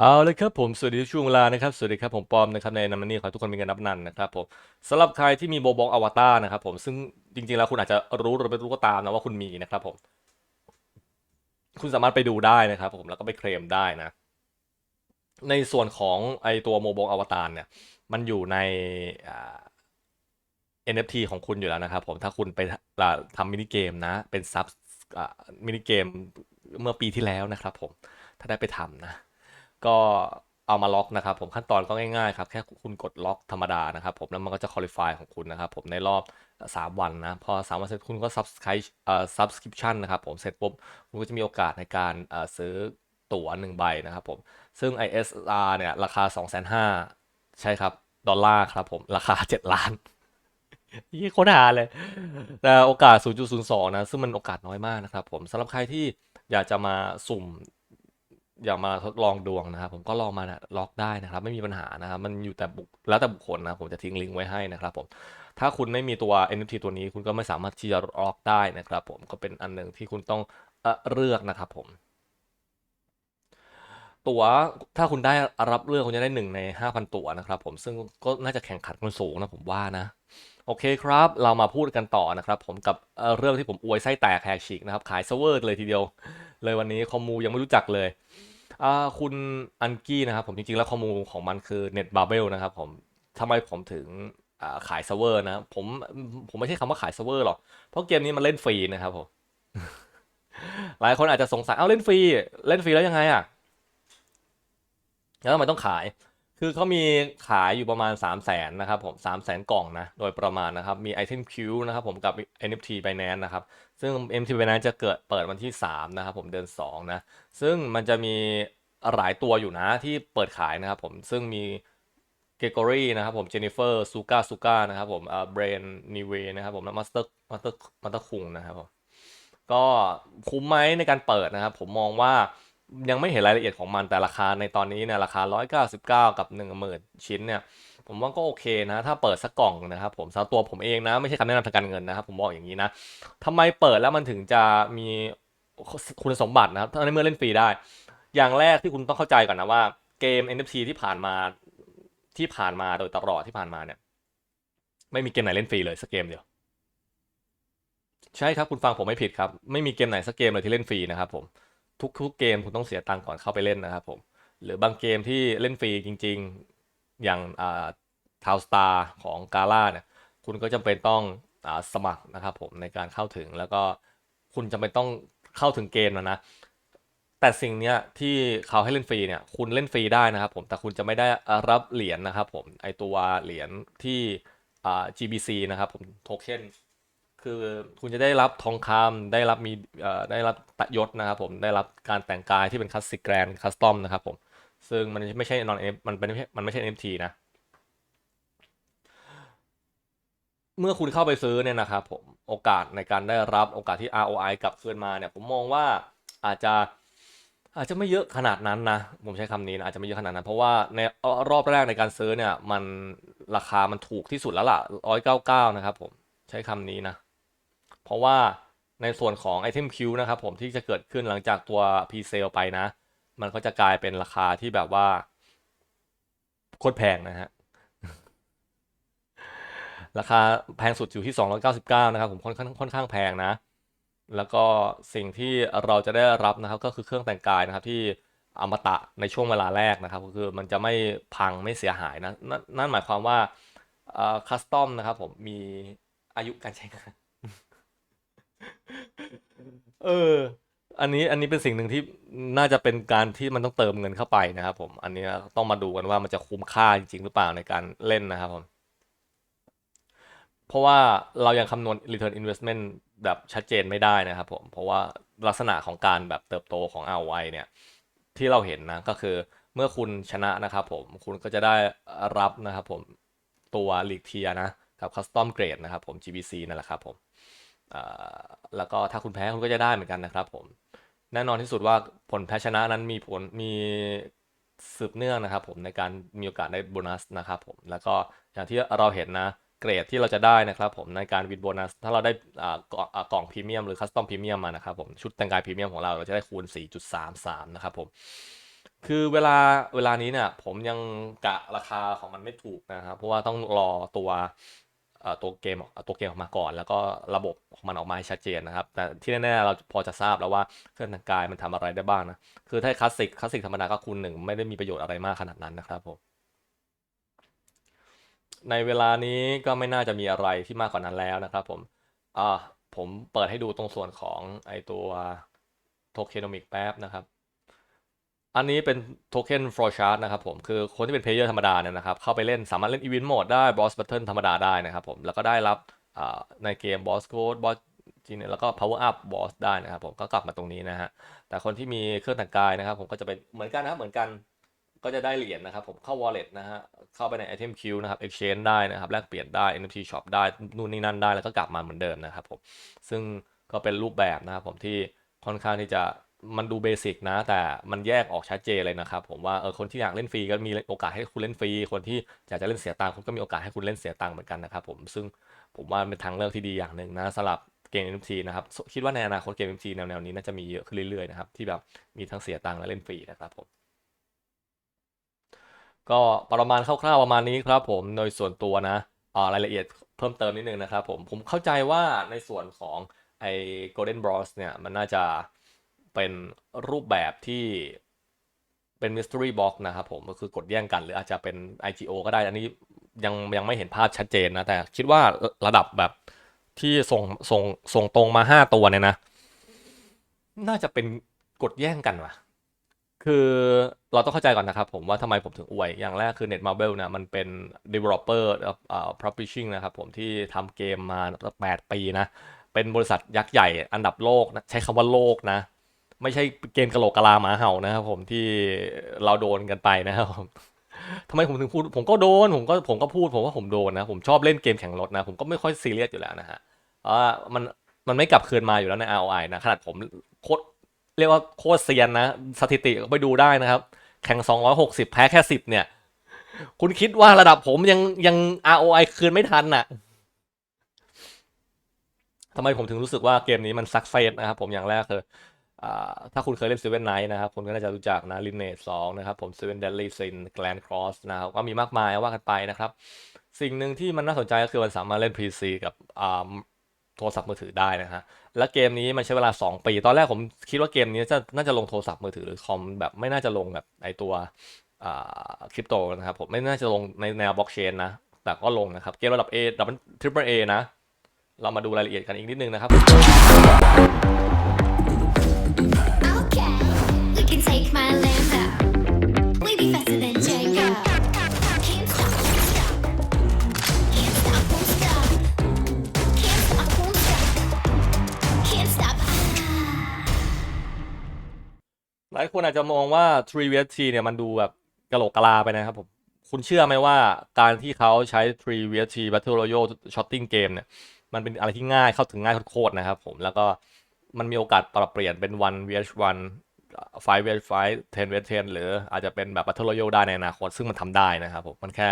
เอาเลยครับผมสวัสดีทุกช่วงเวลานะครับสวัสดีครับผมปอมนะครับในนัมมันนี่ขอทุกคนมีเงินนับนันนะครับผมสำหรับใครที่มีโบบ็อกอวตารนะครับผมซึ่งจริงๆแล้วคุณอาจจะรู้หรือไม่รู้ก็ตามนะว่าคุณมีนะครับผม คุณสามารถไปดูได้นะครับ ผมแล้วก็ไปเคลมได้นะ ในส่วนของไอตัวโมบ็อกอวตารเนี่ย มันอยู่ใน NFT ของคุณอยู่แล้วนะครับ ผมถ้าคุณไปทำมินิเกมนะ เป็นซับมินิเกมเมื่อปีที่แล้วนะครับ ผมถ้าได้ไปทำนะ ก็เอามาล็อกนะครับผมขั้นตอนก็ง่ายๆครับแค่คุณกดล็อกธรรมดานะครับผมแล้วมันก็จะ qualify ของคุณนะครับผมในรอบ 3 วันนะพอ 3 วันเสร็จคุณก็ subscribe เอ่อ subscription นะครับผมเสร็จปุ๊บคุณก็จะมีโอกาสในการเอ่อซื้อตั๋วหนึ่งใบนะครับผมซึ่ง ISR เนี่ยราคา 2,500,000ใช่ครับ ดอลลาร์ครับผมราคา 7 ล้านยี่โคตรหาเลยแต่โอกาส 0.02 นะ ซึ่งมันโอกาสน้อยมากนะครับผมสำหรับใครที่อยากจะมาสุ่ม อยากมาทดลองดวงนะครับ ผมก็ลองมานะล็อกได้นะครับ ไม่มีปัญหานะครับมันอยู่แต่บุคแล้วแต่บุคคลนะผมจะทิ้งลิงก์ไว้ให้นะครับผมถ้าคุณไม่มีตัว NFT ตัวนี้คุณก็ไม่สามารถที่จะล็อกได้นะครับ ผมก็เป็นอันหนึ่งที่คุณต้องเอเลือกนะครับผม ตั๋วถ้าคุณได้รับเลือกคุณจะได้หนึ่งใน 5,000 ตั๋วนะครับ ผมซึ่งก็น่าจะแข่งขันกันสูงนะผมว่านะ โอเคครับ เรามาพูดกันต่อนะครับผมกับเเรื่องที่ผมอวยไส้แตกแหกฉีกนะครับ ขายเซิร์ฟเวอร์เลยทีเดียว เลยวันนี้คอมมูยังไม่รู้จักเลยคุณอันกี้นะครับผมจริงๆแล้วคอมมูของมันคือ Netbubble นะครับผมทำไมผมถึงขายเซิร์ฟเวอร์นะผมผมไม่ใช่คำว่าขายเซิร์ฟเวอร์หรอก เพราะเกมนี้มันเล่นฟรีนะครับผมหลายคนอาจจะสงสัยเอ้าเล่นฟรี เล่นฟรีแล้วยังไงอะแล้วทำไมต้องขาย คือเขามีขายอยู่ประมาณ 3 0 0แสนนะครับผม3 0 0แสนกล่องนะ โดยประมาณนะครับ มี Item Q นะครับผมกับ NFT Binance นะครับ ซึ่ง NFT Binance จะเกิดเปิดวันที่ 3 นะครับผมเดือน2นะ ซึ่งมันจะมีหลายตัวอยู่นะที่เปิดขายนะครับผม ซึ่งมีเกกอรี่นะครับผม เจนนิเฟอร์ซูก้าซูก้านะครับผมเบรนนิเวนะครับผม แล้วมาสเตอร์มาสเตอร์มาสเตอร์คุงนะครับผม ก็คุ้มไหมในการเปิดนะครับ ผมมองว่า ยังไม่เห็นรายละเอียดของมันแต่ราคาในตอนนี้เนี่ยราคา 199 กับ 10,000 ชิ้นเนี่ยผมว่าก็โอเคนะ ถ้าเปิดสักกล่องนะครับผมสำหรับตัวผมเองนะ ไม่ใช่คำแนะนำทางการเงินนะครับ ผมบอกอย่างนี้นะทำไมเปิดแล้วมันถึงจะมีคุณสมบัตินะครับในเมื่อเล่นฟรีได้ อย่างแรกที่คุณต้องเข้าใจก่อนนะว่าเกม NFT ที่ผ่านมาที่ผ่านมาโดยตลอดที่ผ่านมาเนี่ย ไม่มีเกมไหนเล่นฟรีเลยสักเกมเดียวใช่ครับคุณฟังผมไม่ผิดครับ ไม่มีเกมไหนสักเกมเลยที่เล่นฟรีนะครับผม ทุกทุกเกมคุณต้องเสียตังค์ก่อนเข้าไปเล่นนะครับผม หรือบางเกมที่เล่นฟรีจริง ๆ อย่างอ่าทาวสตาร์ของกาล่าเนี่ย คุณก็จำเป็นต้องอาสมัครนะครับผมในการเข้าถึงแล้วก็คุณจำเป็นต้องเข้าถึงเกมแล้วนะ แต่สิ่งเนี้ยที่เขาให้เล่นฟรีเนี่ย คุณเล่นฟรีได้นะครับผม แต่คุณจะไม่ได้รับเหรียญนะครับผม ไอตัวเหรียญที่อ่า GBC นะครับผม โทเค็น คือคุณจะได้รับทองคำได้รับมีได้รับตยศนะครับผมได้รับการแต่งกายที่เป็นคลาสสิกแกรนคัสตอมนะครับผมซึ่งมันไม่ใช่นอนมันเป็นมันไม่ใช่ NFT นะเมื่อคุณเข้าไปซื้อเนี่ยนะครับผมโอกาสในการได้รับโอกาสที่ ROI กลับคืนมาเนี่ยผมมองว่าอาจจะอาจจะไม่เยอะขนาดนั้นนะ ผมใช้คำนี้นะอาจจะไม่เยอะขนาดนั้น เพราะว่าในรอบแรกในการซื้อเนี่ย มันราคามันถูกที่สุดแล้วล่ะร้อยเก้าเก้านะครับผมใช้คำนี้นะ เพราะว่าในส่วนของ Item Q นะครับผมที่จะเกิดขึ้นหลังจากตัว P-Sale ไปนะ มันก็จะกลายเป็นราคาที่แบบว่า โคตรแพงนะฮะ ราคาแพงสุดอยู่ที่ 299 นะครับผมค่อนข้างค่อนข้างแพงนะ แล้วก็สิ่งที่เราจะได้รับนะครับก็คือเครื่องแต่งกายนะครับที่อมตะในช่วงเวลาแรกนะครับ ก็คือมันจะไม่พังไม่เสียหายนะนนั่นหมายความว่าคัสตอมนะครับผมมีอายุการใช้งาน เออ อันนี้อันนี้เป็นสิ่งหนึ่งที่น่าจะเป็นการที่มันต้องเติมเงินเข้าไปนะครับผม อันนี้ต้องมาดูกันว่ามันจะคุ้มค่าจริง ๆ หรือเปล่าในการเล่นนะครับผม เพราะว่าเรายังคำนวณ return investment แบบชัดเจนไม่ได้นะครับผม เพราะว่าลักษณะของการแบบเติบโตของ ROI เนี่ย ที่เราเห็นนะก็คือเมื่อคุณชนะนะครับผม คุณก็จะได้รับนะครับผมตัวลีกเทียนะกับคัสตอมเกรดนะครับผม GBC นั่นแหละครับผม แล้วก็ถ้าคุณแพ้คุณก็จะได้เหมือนกันนะครับผมแน่นอนที่สุดว่าผลแพ้ชนะนั้นมีผลมีสืบเนื่องนะครับผมในการมีโอกาสได้โบนัสนะครับผมแล้วก็อย่างที่เราเห็นนะเกรดที่เราจะได้นะครับผมในการวินโบนัสถ้าเราได้กล่องพรีเมียมหรือคัสตอมพรีเมียมมานะครับผมชุดแต่งกายพรีเมียมของเราเราจะได้คูณ 4.33 นะครับผมคือเวลาเวลานี้เนี่ยผมยังกะราคาของมันไม่ถูกนะครับเพราะว่าต้องรอตัว ตัวเกมออตัวเกมออกมาก่อน แล้วก็ระบบของมันออกมาให้ชัดเจนนะครับ แต่ที่แน่ๆเราพอจะทราบแล้วว่าเครื่องแต่งกายมันทำอะไรได้บ้างนะ คือถ้าคลาสสิกคลาสสิกธรรมดาก็คูณหนึ่งไม่ได้มีประโยชน์อะไรมากขนาดนั้นนะครับผมในเวลานี้ก็ไม่น่าจะมีอะไรที่มากกว่านั้นแล้วนะครับผมอ่าผมเปิดให้ดูตรงส่วนของไอตัวโทเคโนมิกแป๊บนะครับ อันนี้เป็นโทเค็น flow chart นะครับผม คือคนที่เป็นเพลเยอร์ธรรมดาเนี่ยนะครับ เข้าไปเล่นสามารถเล่น event mode ได้ boss battle ธรรมดาได้นะครับผม แล้วก็ได้รับในเกม boss code boss จริงเนี่ยแล้วก็ power up boss ได้นะครับผม ก็กลับมาตรงนี้นะฮะ แต่คนที่มีเครื่องแต่งกายนะครับผมก็จะเป็นเหมือนกันนะครับ เหมือนกันก็จะได้เหรียญนะครับผมเข้า wallet นะฮะ เข้าไปใน item queue นะครับ exchange ได้นะครับแลกเปลี่ยนได้ NFT shop ได้นู่นนี่นั่นได้แล้วก็กลับมาเหมือนเดิมนะครับผมซึ่งก็เป็นรูปแบบนะครับผมที่ค่อนข้างที่จะ มันดูเบสิกนะ แต่มันแยกออกชัดเจนเลยนะครับ ผมว่าเออคนที่อยากเล่นฟรีก็มีโอกาสให้คุณเล่นฟรี คนที่อยากจะเล่นเสียตังค์คุณก็มีโอกาสให้คุณเล่นเสียตังค์เหมือนกันนะครับผมซึ่งผมว่าเป็นทางเลือกที่ดีอย่างหนึ่งนะสำหรับเกม NFT นะครับคิดว่าในอนาคตเกม NFT แนวๆนี้น่าจะมีเยอะขึ้นเรื่อยๆนะครับที่แบบมีทั้งเสียตังค์และเล่นฟรีนะครับผมก็ประมาณคร่าวๆประมาณนี้ครับผมโดยส่วนตัวนะอ่ารายละเอียดเพิ่มเติมนิดนึงนะครับผมผมเข้าใจว่าในส่วนของไอ้ Golden Bros เนี่ยมันน่าจะ เป็นรูปแบบที่เป็น Mystery Box นะครับผมก็คือกดแย่งกัน หรืออาจจะเป็น IGO ก็ได้ อันนี้ยังยังไม่เห็นภาพชัดเจนนะ แต่คิดว่าระดับแบบที่ส่งส่งส่งตรงมา 5 ตัวเนี่ยนะ น่าจะเป็นกดแย่งกันว่ะคือเราต้องเข้าใจก่อนนะครับผมว่าทำไมผมถึงอวย อย่างแรกคือ Netmarble นี่ยมันเป็น developer เอ่อ publishing นะครับผมที่ทำเกมมา 8 ปีนะ เป็นบริษัทยักษ์ใหญ่อันดับโลกนะใช้คำว่าโลกนะ ไม่ใช่เกมกระโหลกกะลาหมาเห่านะครับผมที่เราโดนกันไปนะครับผมทำไมผมถึงพูดผมก็โดนผมก็ผมก็พูดผมว่าผมโดนนะผมชอบเล่นเกมแข่งรถนะผมก็ไม่ค่อยซีเรียสอยู่แล้วนะฮะเพราะมันมันไม่กลับคืนมาอยู่แล้วใน ROI นะขนาดผมโคตรเรียกว่าโคตรเซียนนะ สถิติไปดูได้นะครับ แข่ง 260 แพ้แค่ 10 เนี่ย คุณคิดว่าระดับผมยังยัง ROI คืนไม่ทันน่ะทำไมผมถึงรู้สึกว่าเกมนี้มันซักเซสนะครับผมอย่างแรกคือ ถ้าคุณเคยเล่น Seven Night นะครับคุณก็น่าจะรู้จักนะ Lineage 2นะครับผม Seven Deadly Sin Grand Cross นะครับก็มีมากมายว่ากันไปนะครับ สิ่งหนึ่งที่มันน่าสนใจก็คือมันสามารถเล่น PC กับโทรศัพท์มือถือได้นะฮะและเกมนี้มันใช้เวลา 2 ปี ตอนแรกผมคิดว่าเกมนี้จะน่าจะลงโทรศัพท์มือถือหรือคอมแบบไม่น่าจะลงแบบไอตัวคริปโตนะครับผมไม่น่าจะลงในแนวบล็อกเชนนะแต่ก็ลงนะครับเกมระดับ A ระดับ Triple A นะ เรามาดูรายละเอียดกันอีกนิดนึงนะครับ ลายคนอาจจะมองว่า 3 vs 3เนี่ยมันดูแบบกะโหลกกะลาไปนะครับผม คุณเชื่อไหมว่าการที่เขาใช้ 3 vs 3 Battle Royale Shooting Game เนี่ย มันเป็นอะไรที่ง่ายเข้าถึงง่ายโคตรๆนะครับผมแล้วก็มันมีโอกาสปรับเปลี่ยนเป็น 1 vs 1 5 vs 5 10 vs 10 หรืออาจจะเป็นแบบ Battle Royale ได้ในอนาคต ซึ่งมันทำได้นะครับผม มันแค่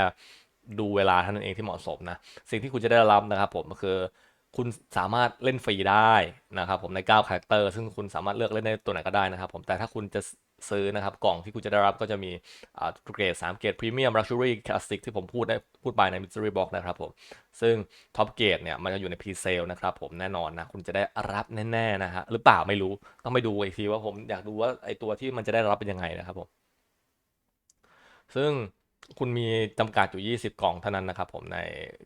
ดูเวลาเท่านั้นเองที่เหมาะสมนะ สิ่งที่คุณจะได้รับนะครับผมก็คือ คุณสามารถเล่นฟรีได้นะครับผมใน9คาแรคเตอร์ซึ่งคุณสามารถเลือกเล่นได้ตัวไหนก็ได้นะครับผมแต่ถ้าคุณจะซื้อนะครับกล่องที่คุณจะได้รับก็จะมีอ่าเกรด3เกรดพรีเมียมลักชัวรี่คลาสสิกที่ผมพูดได้พูดไปใน Mystery Box นะครับผมซึ่งท็อปเกรดเนี่ยมันจะอยู่ในพรีเซลนะครับผมแน่นอนนะคุณจะได้รับแน่ๆนะฮะหรือเปล่าไม่รู้ต้องไปดูอีกทีว่าผมอยากดูว่าไอตัวที่มันจะได้รับเป็นยังไงนะครับผมซึ่ง คุณมีจำกัดอยู่ 20 กล่องเท่านั้นนะครับผมใน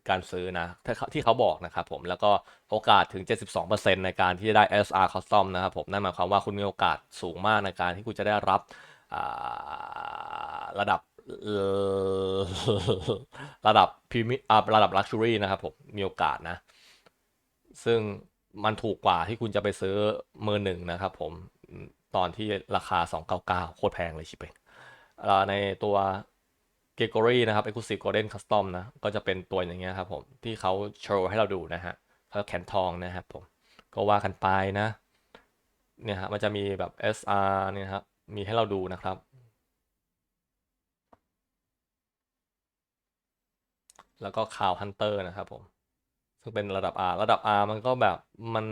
การซื้อนะถ้าที่เขาบอกนะครับผมแล้วก็โอกาสถึง 72%ในการที่จะได้ SR Custom นะครับผมนั่นหมายความว่าคุณมีโอกาสสูงมากในการที่คุณจะได้รับระดับระดับพรีมิอ่ระดับ Luxury นะครับผมมีโอกาสนะ ซึ่งมันถูกกว่าที่คุณจะไปซื้อมือหนึ่งนะครับผมตอนที่ราคา 299 โคตรแพงเลยชิบเองในตัว เก o r y นะครับ Exclusive Golden Custom นะ ก็จะเป็นตัวอย่างเงี้ยครับผม ที่เขาโชว์ให้เราดูนะฮะเขาแขนทองนะครับผม ก็ว่ากันไปนะ เนี่ยฮะ มันจะมีแบบ SR เนี่ยครับ มีให้เราดูนะครับ แล้วก็ข่าว Hunter นะครับผม ซึ่งเป็นระดับ R ระดับ R มันก็แบบมัน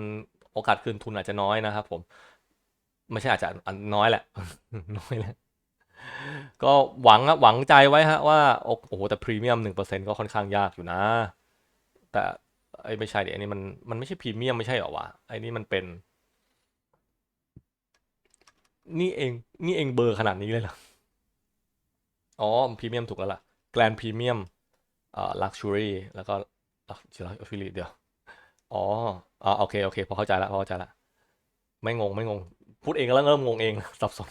โอกาสคืนทุนอาจจะน้อยนะครับผม ไม่ใช่อาจจะน้อยแหละ น้อยแหละ ก็หวังอะหวังใจไว้ฮะว่า โอ้โห แต่พรีเมียมหนึ่งเปอร์เซ็นก็ค่อนข้างยากอยู่นะ แต่ไอ้ไม่ใช่ดิอันนี้มันมันไม่ใช่พรีเมียมไม่ใช่หรอวะไอ้นี่มันเป็น นี่เอง นี่เองเบอร์ขนาดนี้เลยเหรออ๋อพรีเมียมถูกแล้วล่ะแกลนพรีเมียมเอ่อลักชัวรี่แล้วก็ลักชัวรี่เดี๋ยวอ๋ออ๋อโอเคโอเคพอเข้าใจละพอเข้าใจละไม่งงไม่งง พูดเองแล้วเริ่มงงเองสับสน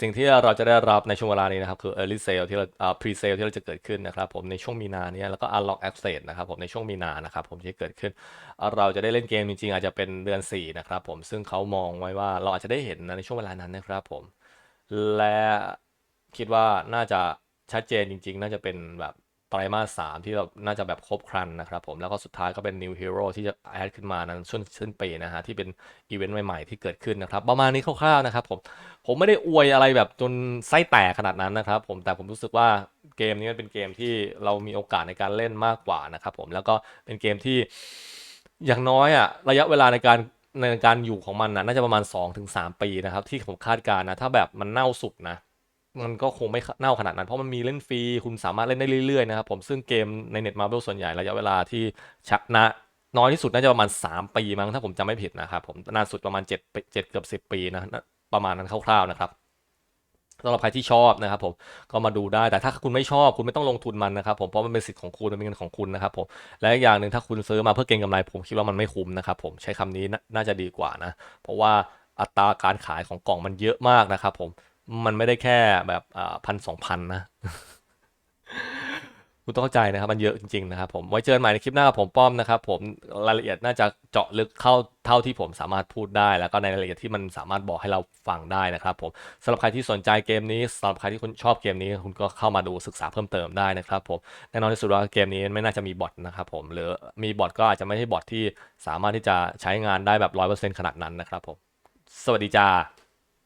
สิ่งที่เราจะได้รับในช่วงเวลานี้นะครับคือ early sale ที่เราอ่า pre sale ที่เราจะเกิดขึ้นนะครับผมในช่วงมีนาเนี่ยแล้วก็ unlock access นะครับผมในช่วงมีนานะครับผมที่เกิดขึ้น เราจะได้เล่นเกมจริงๆ อาจจะเป็นเดือน 4 นะครับผมซึ่งเขามองไว้ว่าเราอาจจะได้เห็นนะในช่วงเวลานั้นนะครับผมและคิดว่าน่าจะชัดเจนจริง ๆ น่าจะเป็นแบบ ไตรมาสสามที่แบบน่าจะแบบครบครันนะครับผมแล้วก็สุดท้ายก็เป็น New Hero ที่จะแอดขึ้นมานั้นช่วงสิ้นปีนะฮะที่เป็นอีเวนต์ใหม่ๆที่เกิดขึ้นนะครับ ประมาณนี้คร่าวๆนะครับผมผมไม่ได้อวยอะไรแบบจนไส้แตกขนาดนั้นนะครับผมแต่ผมรู้สึกว่าเกมนี้มันเป็นเกมที่เรามีโอกาสในการเล่นมากกว่านะครับผมแล้วก็เป็นเกมที่อย่างน้อยอะระยะเวลาในการในการอยู่ของมันนะน่าจะประมาณ 2-3 ปีนะครับ ที่ผมคาดการณ์นะ ถ้าแบบมันเน่าสุดนะ มันก็คงไม่เน่าขนาดนั้น เพราะมันมีเล่นฟรี คุณสามารถเล่นได้เรื่อยๆนะครับผมซึ่งเกมในเน็ตมาร์เบลส่วนใหญ่ระยะเวลาที่ชักนะน้อยที่สุดน่าจะประมาณ 3 ปีมั้งถ้าผมจำไม่ผิดนะครับผมนานสุดประมาณ7 7เกือบ10 ปีนะประมาณนั้นคร่าวๆนะครับสำหรับใครที่ชอบนะครับผมก็มาดูได้แต่ถ้าคุณไม่ชอบคุณไม่ต้องลงทุนมันนะครับผมเพราะมันเป็นสิทธิ์ของคุณมันเป็นเงินของคุณนะครับผมและอีกอย่างหนึ่งถ้าคุณซื้อมาเพื่อเก็งกำไรผมคิดว่ามันไม่คุ้มนะครับผมใช้คำนี้น่าน่าจะดีกว่านะ เพราะว่าอัตราการขายของกล่องมันเยอะมากนะครับผม มันไม่ได้แค่แบบพันสองพันนะ คุณต้องเข้าใจนะครับ มันเยอะจริง ๆ นะครับผม ไว้เจอกันใหม่ในคลิปหน้าผมป้อมนะครับ ผมรายละเอียดน่าจะเจาะลึกเข้าเท่าที่ผมสามารถพูดได้ แล้วก็ในรายละเอียดที่มันสามารถบอกให้เราฟังได้นะครับผมสำหรับใครที่สนใจเกมนี้สำหรับใครที่คุณชอบเกมนี้ คุณก็เข้ามาดูศึกษาเพิ่มเติมได้นะครับผมแน่นอนที่สุดว่าเกมนี้ไม่น่าจะมีบอทนะครับผมหรือมีบอทก็อาจจะไม่ใช่บอทที่สามารถที่จะใช้งานได้แบบร้อยเปอร์เซ็นต์ขนาดนั้นนะครับผมสวัสดีจ้า